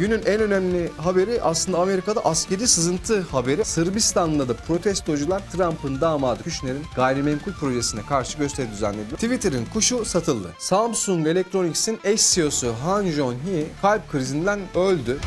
Günün en önemli haberi aslında Amerika'da askeri sızıntı haberi. Sırbistan'da da protestocular Trump'ın damadı Kushner'in gayrimenkul projesine karşı gösteri düzenledi. Twitter'ın kuşu satıldı. Samsung Electronics'in eş CEO'su Han Jong-hee kalp krizinden öldü.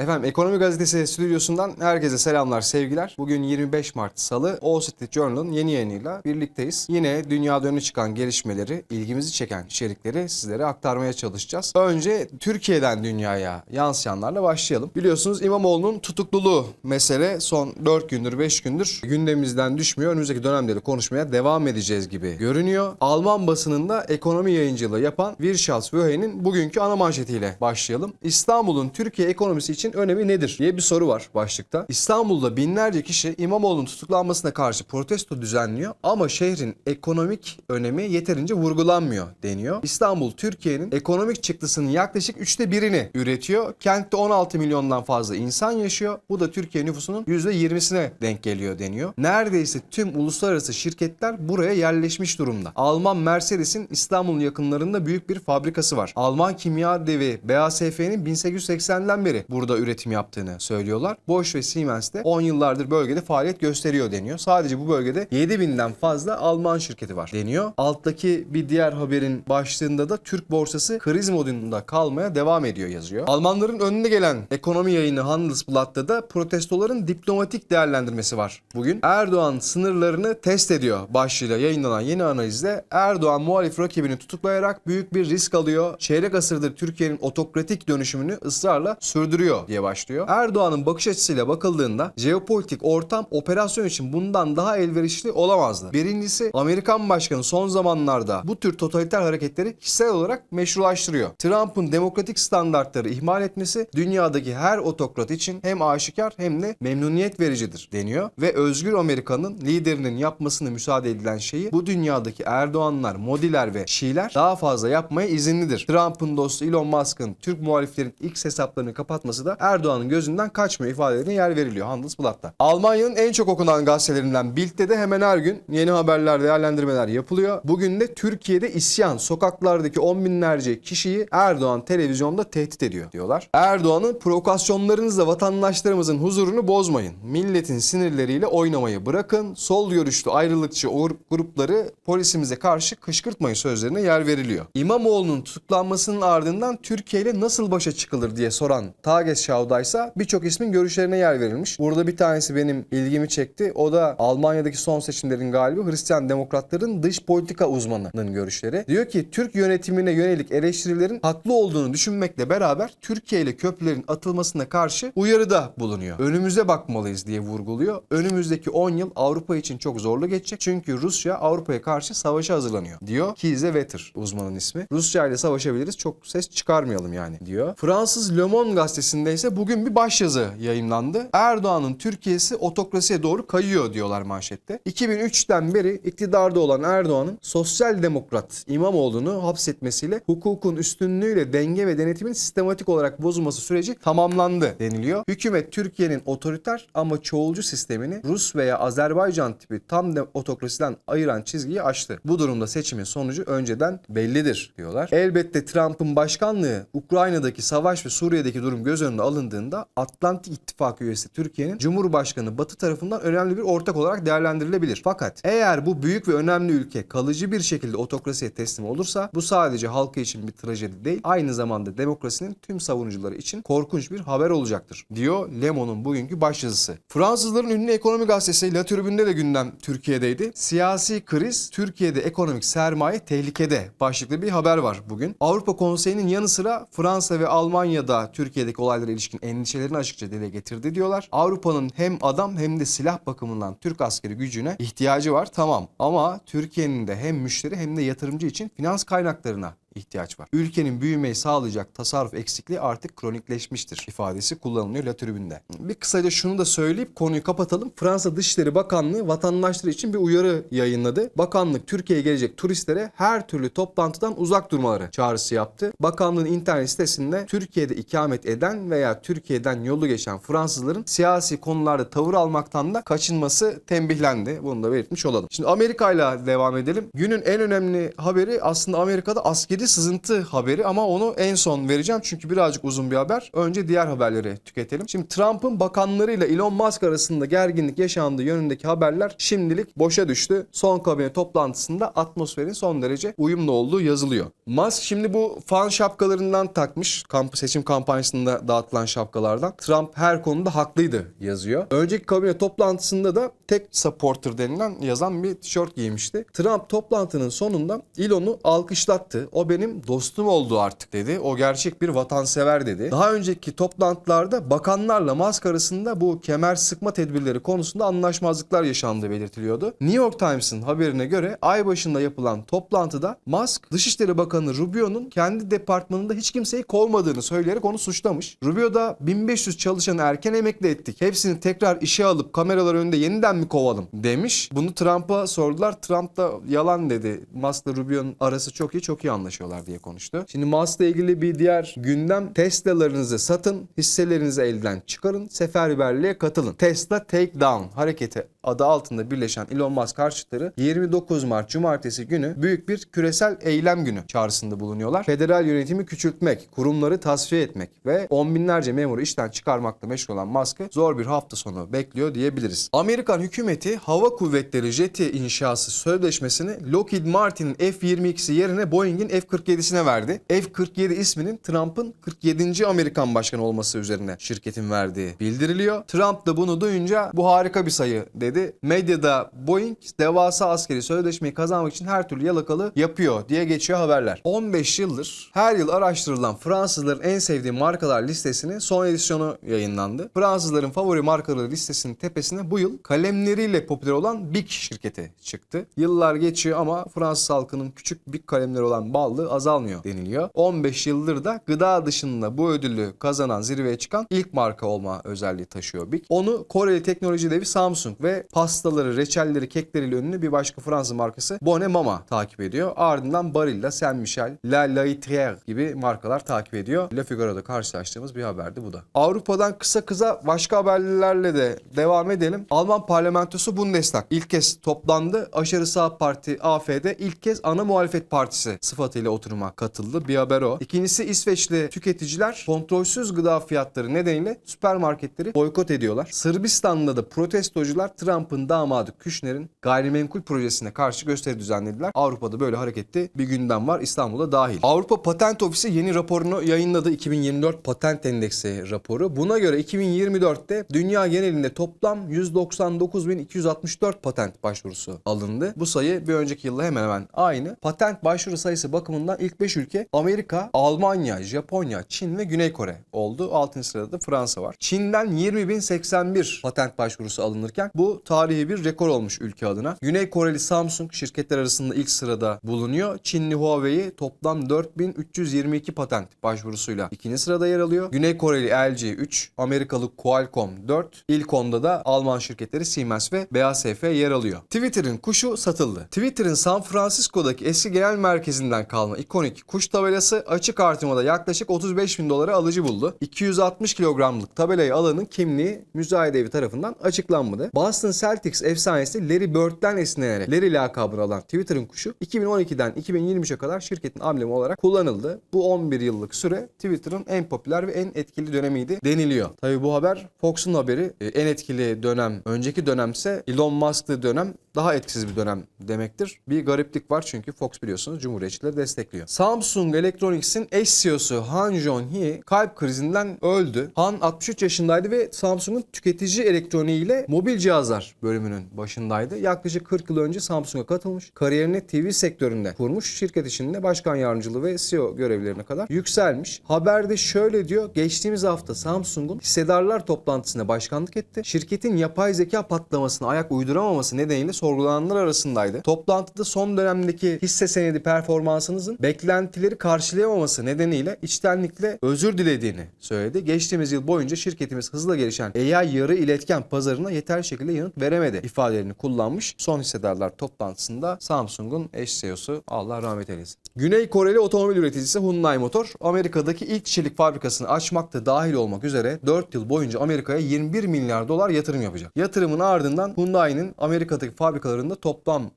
Efendim Ekonomi Gazetesi stüdyosundan herkese selamlar, sevgiler. Bugün 25 Mart Salı, Wall Street Journal'ın yeni yayınıyla birlikteyiz. Yine dünyada öne çıkan gelişmeleri, ilgimizi çeken içerikleri sizlere aktarmaya çalışacağız. Önce Türkiye'den dünyaya yansıyanlarla başlayalım. Biliyorsunuz İmamoğlu'nun tutukluluğu mesele son 4 gündür, 5 gündür gündemimizden düşmüyor. Önümüzdeki dönemde de konuşmaya devam edeceğiz gibi görünüyor. Alman basınında ekonomi yayıncılığı yapan Wirtschafts Wöhe'nin bugünkü ana manşetiyle başlayalım. İstanbul'un Türkiye ekonomisi için önemi nedir diye bir soru var başlıkta. İstanbul'da binlerce kişi İmamoğlu'nun tutuklanmasına karşı protesto düzenliyor ama şehrin ekonomik önemi yeterince vurgulanmıyor deniyor. İstanbul Türkiye'nin ekonomik çıktısının yaklaşık üçte birini üretiyor. Kentte 16 milyondan fazla insan yaşıyor. Bu da Türkiye nüfusunun %20'sine denk geliyor deniyor. Neredeyse tüm uluslararası şirketler buraya yerleşmiş durumda. Alman Mercedes'in İstanbul'un yakınlarında büyük bir fabrikası var. Alman kimya devi BASF'nin 1880'den beri burada üretim yaptığını söylüyorlar. Bosch ve Siemens de 10 yıllardır bölgede faaliyet gösteriyor deniyor. Sadece bu bölgede 7000'den fazla Alman şirketi var deniyor. Alttaki bir diğer haberin başlığında da Türk borsası kriz modunda kalmaya devam ediyor yazıyor. Almanların önüne gelen ekonomi yayını Handelsblatt'ta da protestoların diplomatik değerlendirmesi var bugün. Erdoğan sınırlarını test ediyor başlığıyla yayınlanan yeni analizde Erdoğan muhalif rakibini tutuklayarak büyük bir risk alıyor. Çeyrek asırdır Türkiye'nin otokratik dönüşümünü ısrarla sürdürüyor diye başlıyor. Erdoğan'ın bakış açısıyla bakıldığında jeopolitik ortam operasyon için bundan daha elverişli olamazdı. Birincisi Amerikan başkanı son zamanlarda bu tür totaliter hareketleri kişisel olarak meşrulaştırıyor. Trump'ın demokratik standartları ihmal etmesi dünyadaki her otokrat için hem aşikar hem de memnuniyet vericidir deniyor ve özgür Amerika'nın liderinin yapmasını müsaade edilen şeyi bu dünyadaki Erdoğanlar, Modiler ve Şiiler daha fazla yapmaya izinlidir. Trump'ın dostu Elon Musk'ın Türk muhaliflerin X hesaplarını kapatması da Erdoğan'ın gözünden kaçmıyor ifadelerine yer veriliyor Handelsblatt'ta. Almanya'nın en çok okunan gazetelerinden Bild'de de hemen her gün yeni haberler, değerlendirmeler yapılıyor. Bugün de Türkiye'de isyan, sokaklardaki on binlerce kişiyi Erdoğan televizyonda tehdit ediyor diyorlar. Erdoğan'ın provokasyonlarınızla vatandaşlarımızın huzurunu bozmayın. Milletin sinirleriyle oynamayı bırakın. Sol görüşlü ayrılıkçı grupları polisimize karşı kışkırtmayın sözlerine yer veriliyor. İmamoğlu'nun tutuklanmasının ardından Türkiye ile nasıl başa çıkılır diye soran Tages Şavda ise birçok ismin görüşlerine yer verilmiş. Burada bir tanesi benim ilgimi çekti. O da Almanya'daki son seçimlerin galibi Hristiyan Demokratların dış politika uzmanının görüşleri. Diyor ki Türk yönetimine yönelik eleştirilerin haklı olduğunu düşünmekle beraber Türkiye ile köprülerin atılmasına karşı uyarıda bulunuyor. Önümüze bakmalıyız diye vurguluyor. Önümüzdeki 10 yıl Avrupa için çok zorlu geçecek. Çünkü Rusya Avrupa'ya karşı savaşa hazırlanıyor diyor. Kize Wetter uzmanın ismi. Rusya ile savaşabiliriz çok ses çıkarmayalım yani diyor. Fransız Le Monde gazetesinde ise bugün bir başyazı yayınlandı. Erdoğan'ın Türkiye'si otokrasiye doğru kayıyor diyorlar manşette. 2003'ten beri iktidarda olan Erdoğan'ın sosyal demokrat İmamoğlu'nu hapsetmesiyle hukukun üstünlüğüyle denge ve denetimin sistematik olarak bozulması süreci tamamlandı deniliyor. Hükümet Türkiye'nin otoriter ama çoğulcu sistemini Rus veya Azerbaycan tipi tam de otokrasiden ayıran çizgiyi aştı. Bu durumda seçimin sonucu önceden bellidir diyorlar. Elbette Trump'ın başkanlığı Ukrayna'daki savaş ve Suriye'deki durum göz önüne alındığında Atlantik İttifakı üyesi Türkiye'nin Cumhurbaşkanı Batı tarafından önemli bir ortak olarak değerlendirilebilir. Fakat eğer bu büyük ve önemli ülke kalıcı bir şekilde otokrasiye teslim olursa bu sadece halkı için bir trajedi değil aynı zamanda demokrasinin tüm savunucuları için korkunç bir haber olacaktır diyor Lemon'un bugünkü başyazısı. Fransızların ünlü ekonomi gazetesi La Tribüne'de de gündem Türkiye'deydi. Siyasi kriz Türkiye'de ekonomik sermaye tehlikede başlıklı bir haber var bugün. Avrupa Konseyi'nin yanı sıra Fransa ve Almanya'da Türkiye'deki olaylara ilişkin endişelerini açıkça dile getirdi diyorlar. Avrupa'nın hem adam hem de silah bakımından Türk askeri gücüne ihtiyacı var tamam ama Türkiye'nin de hem müşteri hem de yatırımcı için finans kaynaklarına ihtiyaç var. Ülkenin büyümeyi sağlayacak tasarruf eksikliği artık kronikleşmiştir ifadesi kullanılıyor La Tribüne'de. Bir kısaca şunu da söyleyip konuyu kapatalım. Fransa Dışişleri Bakanlığı vatandaşları için bir uyarı yayınladı. Bakanlık Türkiye'ye gelecek turistlere her türlü toplantıdan uzak durmaları çağrısı yaptı. Bakanlığın internet sitesinde Türkiye'de ikamet eden veya Türkiye'den yolu geçen Fransızların siyasi konularda tavır almaktan da kaçınması tembihlendi. Bunu da belirtmiş olalım. Şimdi Amerika ile devam edelim. Günün en önemli haberi aslında Amerika'da askeri sızıntı haberi ama onu en son vereceğim çünkü birazcık uzun bir haber. Önce diğer haberleri tüketelim. Şimdi Trump'ın bakanlarıyla Elon Musk arasında gerginlik yaşandığı yönündeki haberler şimdilik boşa düştü. Son kabine toplantısında atmosferin son derece uyumlu olduğu yazılıyor. Musk şimdi bu fan şapkalarından takmış. Kamp seçim kampanyasında dağıtılan şapkalardan. Trump her konuda haklıydı yazıyor. Önceki kabine toplantısında da tek supporter denilen yazan bir tişört giymişti. Trump toplantının sonunda Elon'u alkışlattı. O benim dostum oldu artık dedi. O gerçek bir vatansever dedi. Daha önceki toplantılarda bakanlarla Musk arasında bu kemer sıkma tedbirleri konusunda anlaşmazlıklar yaşandığı belirtiliyordu. New York Times'ın haberine göre ay başında yapılan toplantıda Musk Dışişleri Bakanı Rubio'nun kendi departmanında hiç kimseyi kovmadığını söyleyerek onu suçlamış. Rubio da 1500 çalışanı erken emekli ettik. Hepsini tekrar işe alıp kameralar önünde yeniden mi kovalım demiş. Bunu Trump'a sordular. Trump da yalan dedi. Musk'la Rubio'nun arası çok iyi çok iyi anlaşıyorlar diye konuştu. Şimdi Musk'la ilgili bir diğer gündem Tesla'larınızı satın, hisselerinizi elden çıkarın, seferberliğe katılın. Tesla Take Down hareketi adı altında birleşen Elon Musk karşıtları 29 Mart Cumartesi günü büyük bir küresel eylem günü çağrısında bulunuyorlar. Federal yönetimi küçültmek, kurumları tasfiye etmek ve on binlerce memuru işten çıkarmakla meşgul olan Musk'ı zor bir hafta sonu bekliyor diyebiliriz. Amerikan hükümeti hava kuvvetleri jeti inşası sözleşmesini Lockheed Martin'in F-22'si yerine Boeing'in F-47'sine verdi. F-47 isminin Trump'ın 47. Amerikan başkanı olması üzerine şirketin verdiği bildiriliyor. Trump da bunu duyunca bu harika bir sayı dedi. Medyada Boeing devasa askeri sözleşmeyi kazanmak için her türlü yalakalı yapıyor diye geçiyor haberler. 15 yıldır her yıl araştırılan Fransızların en sevdiği markalar listesinin son edisyonu yayınlandı. Fransızların favori markaları listesinin tepesine bu yıl kalemleriyle popüler olan Bic şirketi çıktı. Yıllar geçiyor ama Fransız halkının küçük Bic kalemleri olan ballığı azalmıyor deniliyor. 15 yıldır da gıda dışında bu ödülü kazanan zirveye çıkan ilk marka olma özelliği taşıyor Bic. Onu Koreli teknoloji devi Samsung ve pastaları, reçelleri, kekleriyle ünlü bir başka Fransız markası Bonne Mama takip ediyor. Ardından Barilla, Saint Michel, La Laitrière gibi markalar takip ediyor. Le Figaro'da karşılaştığımız bir haberdi bu da. Avrupa'dan kısa kısa başka haberlerle de devam edelim. Alman parlamentosu Bundestag ilk kez toplandı. Aşırı sağ parti AFD ilk kez ana muhalefet partisi sıfatıyla oturuma katıldı. Bir haber o. İkincisi İsveçli tüketiciler kontrolsüz gıda fiyatları nedeniyle süpermarketleri boykot ediyorlar. Sırbistan'da da protestocular Trump'ın damadı Küşner'in gayrimenkul projesine karşı gösteri düzenlediler. Avrupa'da böyle hareketli bir gündem var. İstanbul'da dahil. Avrupa Patent Ofisi yeni raporunu yayınladı. 2024 Patent Endeksi raporu. Buna göre 2024'te dünya genelinde toplam 199.264 patent başvurusu alındı. Bu sayı bir önceki yılla hemen hemen aynı. Patent başvuru sayısı bakımından ilk 5 ülke Amerika, Almanya, Japonya, Çin ve Güney Kore oldu. 6. sırada da Fransa var. Çin'den 20.081 patent başvurusu alınırken bu tarihi bir rekor olmuş ülke adına. Güney Koreli Samsung şirketler arasında ilk sırada bulunuyor. Çinli Huawei toplam 4322 patent başvurusuyla ikinci sırada yer alıyor. Güney Koreli LG 3, Amerikalı Qualcomm 4, ilk onda da Alman şirketleri Siemens ve BASF yer alıyor. Twitter'ın kuşu satıldı. Twitter'ın San Francisco'daki eski genel merkezinden kalma ikonik kuş tabelası açık artırmada yaklaşık 35 bin dolara alıcı buldu. 260 kilogramlık tabelayı alanın kimliği müzayede evi tarafından açıklanmadı. Boston Celtics efsanesi Larry Bird'den esinlenerek Larry lakabını alan Twitter'ın kuşu 2012'den 2023'e kadar şirketin amblemi olarak kullanıldı. Bu 11 yıllık süre Twitter'ın en popüler ve en etkili dönemiydi deniliyor. Tabi bu haber Fox'un haberi. Ee, En etkili dönem önceki dönemse Elon Musk'lı dönem daha etkisiz bir dönem demektir. Bir gariplik var çünkü Fox biliyorsunuz Cumhuriyetçileri destekliyor. Samsung Electronics'in eş CEO'su Han Jong-hee kalp krizinden öldü. Han 63 yaşındaydı ve Samsung'un tüketici elektroniği ile mobil cihazlar bölümünün başındaydı. Yaklaşık 40 yıl önce Samsung'a katılmış. Kariyerini TV sektöründe kurmuş. Şirket içinde başkan yardımcılığı ve CEO görevlerine kadar yükselmiş. Haberde şöyle diyor. Geçtiğimiz hafta Samsung'un hissedarlar toplantısına başkanlık etti. Şirketin yapay zeka patlamasına ayak uyduramaması nedeniyle sorgulananlar arasındaydı. Toplantıda son dönemdeki hisse senedi performansınızın beklentileri karşılayamaması nedeniyle içtenlikle özür dilediğini söyledi. Geçtiğimiz yıl boyunca şirketimiz hızla gelişen AI yarı iletken pazarına yeterli şekilde yanıt veremedi ifadelerini kullanmış. Son hissedarlar toplantısında Samsung'un eş CEO'su Allah rahmet eylesin. Güney Koreli otomobil üreticisi Hyundai Motor Amerika'daki ilk çelik fabrikasını açmakta dahil olmak üzere 4 yıl boyunca Amerika'ya 21 milyar dolar yatırım yapacak. Yatırımın ardından Hyundai'nin Amerika'daki fabrikalarında toplam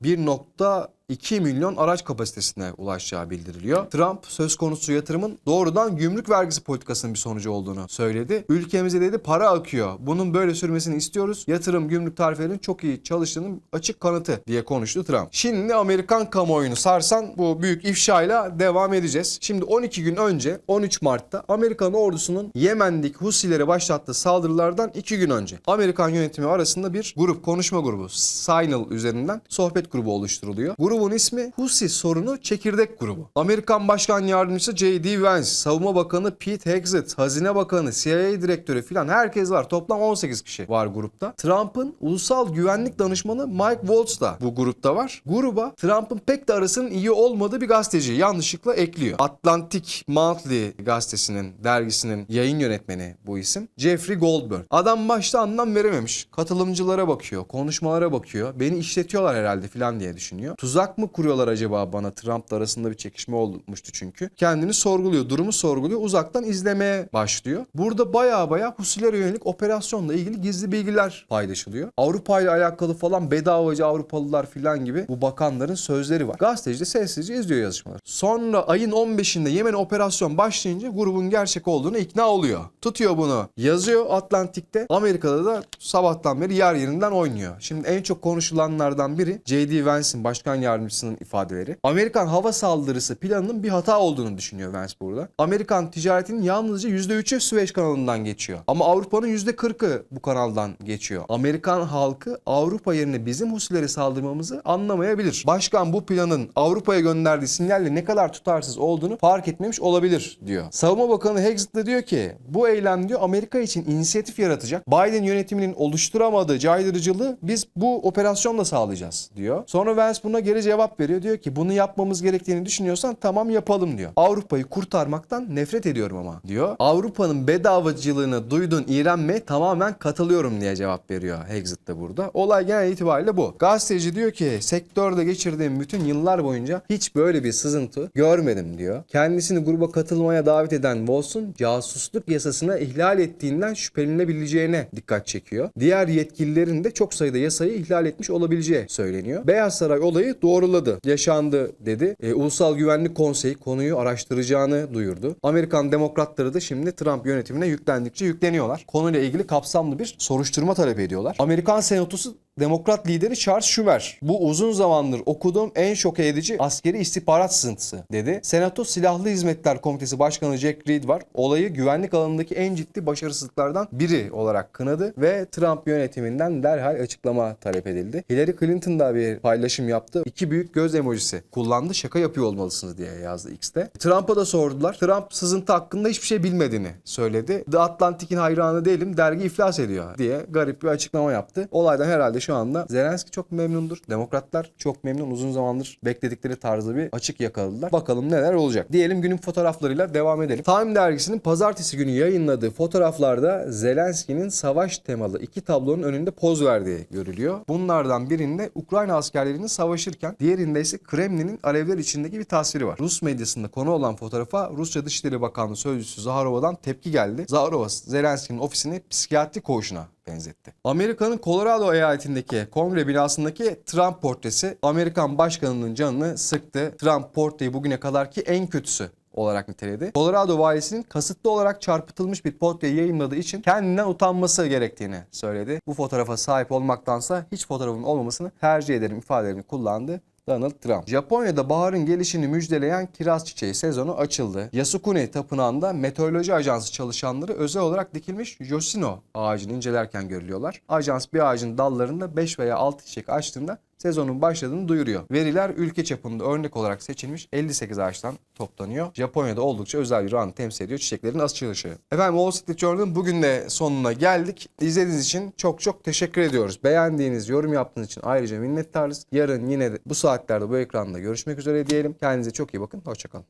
1.2 milyon araç kapasitesine ulaşacağı bildiriliyor. Trump söz konusu yatırımın doğrudan gümrük vergisi politikasının bir sonucu olduğunu söyledi. Ülkemize dedi para akıyor. Bunun böyle sürmesini istiyoruz. Yatırım gümrük tarifelerinin çok iyi çalıştığının açık kanıtı diye konuştu Trump. Şimdi Amerikan kamuoyunu sarsan bu büyük ifşayla devam edeceğiz. Şimdi 12 gün önce 13 Mart'ta Amerikan ordusunun Yemen'deki Husilere başlattığı saldırılardan 2 gün önce Amerikan yönetimi arasında bir grup konuşma grubu Signal üzerinden sohbet grubu oluşturuluyor. Grubun ismi Husi sorunu çekirdek grubu. Amerikan Başkan Yardımcısı J.D. Vance, Savunma Bakanı Pete Hegseth, Hazine Bakanı, CIA Direktörü filan herkes var. Toplam 18 kişi var grupta. Trump'ın Ulusal Güvenlik Danışmanı Mike Waltz da bu grupta var. Gruba Trump'ın pek de arasının iyi olmadığı bir gazeteci yanlışlıkla ekliyor. Atlantic Monthly gazetesinin, dergisinin yayın yönetmeni bu isim. Jeffrey Goldberg. Adam başta anlam verememiş. Katılımcılara bakıyor, konuşmalara bakıyor. Beni işletiyorlar herhalde filan diye düşünüyor. Tuzak mı kuruyorlar acaba bana? Trump'la arasında bir çekişme olmuştu çünkü. Kendini sorguluyor, durumu sorguluyor. Uzaktan izlemeye başlıyor. Burada baya baya Husilere yönelik operasyonla ilgili gizli bilgiler paylaşılıyor. Avrupa ile alakalı falan bedavacı Avrupalılar filan gibi bu bakanların sözleri var. Gazeteci de sessizce izliyor yazışmaları. Sonra ayın 15'inde Yemen operasyon başlayınca grubun gerçek olduğunu ikna oluyor. Tutuyor bunu. Yazıyor Atlantik'te. Amerika'da da sabahtan beri yer yerinden oynuyor. Şimdi en çok konuşulanlardan biri J.D. Vance'in başkan yardımcısının ifadeleri. Amerikan hava saldırısı planının bir hata olduğunu düşünüyor Vance burada. Amerikan ticaretinin yalnızca %3'ü Süveyş kanalından geçiyor. Ama Avrupa'nın %40'ı bu kanaldan geçiyor. Amerikan halkı Avrupa yerine bizim Husilere saldırmamızı anlamayabilir. Başkan bu planın Avrupa'ya gönderdiği sinyalle ne kadar tutarsız olduğunu fark etmemiş olabilir diyor. Savunma Bakanı Hegseth de diyor ki bu eylem diyor Amerika için inisiyatif yaratacak. Biden yönetiminin oluşturamadığı caydırıcılığı biz bu operasyonla sağlayacağız diyor. Sonra Vance buna geri cevap veriyor. Diyor ki bunu yapmamız gerektiğini düşünüyorsan tamam yapalım diyor. Avrupa'yı kurtarmaktan nefret ediyorum ama diyor. Avrupa'nın bedavacılığını duydun iğrenme tamamen katılıyorum diye cevap veriyor Hegseth de burada. Olay genel itibariyle bu. Gazeteci diyor ki sektörde geçirdiğim bütün yıllar boyunca hiç böyle bir sızıntı görmedim diyor. Kendisini gruba katılmaya davet eden Wals'un casusluk yasasına ihlal ettiğinden şüphelenebileceğine dikkat çekiyor. Diğer yetkililerin de çok sayıda yasayı ihlal etmiş olabileceği söyleniyor. Beyaz Saray olayı doğruladı. Yaşandı dedi. E, Ulusal Güvenlik Konseyi konuyu araştıracağını duyurdu. Amerikan demokratları da şimdi Trump yönetimine yüklendikçe yükleniyorlar. Konuyla ilgili kapsamlı bir soruşturma talep ediyorlar. Amerikan Senatosu Demokrat lideri Charles Schumer bu uzun zamandır okuduğum en şok edici askeri istihbarat sızıntısı dedi. Senato Silahlı Hizmetler Komitesi Başkanı Jack Reed var. Olayı güvenlik alanındaki en ciddi başarısızlıklardan biri olarak kınadı ve Trump yönetiminden derhal açıklama talep edildi. Hillary Clinton da bir paylaşım yaptı. İki büyük göz emojisi kullandı. Şaka yapıyor olmalısınız diye yazdı X'te. Trump'a da sordular. Trump sızıntı hakkında hiçbir şey bilmediğini söyledi. The Atlantic'in hayranı değilim. Dergi iflas ediyor diye garip bir açıklama yaptı. Olaydan herhalde şu anda Zelenski çok memnundur. Demokratlar çok memnun. Uzun zamandır bekledikleri tarzda bir açık yakaladılar. Bakalım neler olacak. Diyelim günün fotoğraflarıyla devam edelim. Time dergisinin pazartesi günü yayınladığı fotoğraflarda Zelenski'nin savaş temalı iki tablonun önünde poz verdiği görülüyor. Bunlardan birinde Ukrayna askerlerinin savaşırken diğerinde ise Kremlin'in alevler içindeki bir tasviri var. Rus medyasında konu olan fotoğrafa Rusya Dışişleri Bakanlığı Sözcüsü Zaharova'dan tepki geldi. Zaharova Zelenski'nin ofisini psikiyatri koğuşuna benzetti. Amerika'nın Colorado eyaletindeki kongre binasındaki Trump portresi Amerikan başkanının canını sıktı. Trump portreyi bugüne kadarki en kötüsü olarak niteledi. Colorado valisinin kasıtlı olarak çarpıtılmış bir portreyi yayınladığı için kendinden utanması gerektiğini söyledi. Bu fotoğrafa sahip olmaktansa hiç fotoğrafın olmamasını tercih ederim ifadelerini kullandı. Donald Trump. Japonya'da baharın gelişini müjdeleyen kiraz çiçeği sezonu açıldı. Yasukuni Tapınağı'nda meteoroloji ajansı çalışanları özel olarak dikilmiş Yoshino ağacını incelerken görülüyorlar. Ajans bir ağacın dallarında 5 veya 6 çiçek açtığında sezonun başladığını duyuruyor. Veriler ülke çapında örnek olarak seçilmiş 58 ağaçtan toplanıyor. Japonya'da oldukça özel bir an temsil ediyor çiçeklerin açılışı. Efendim Wall Street Journal'ın bugün de sonuna geldik. İzlediğiniz için çok çok teşekkür ediyoruz. Beğendiğiniz, yorum yaptığınız için ayrıca minnettarız. Yarın yine de bu saatlerde bu ekranda görüşmek üzere diyelim. Kendinize çok iyi bakın. Hoşçakalın.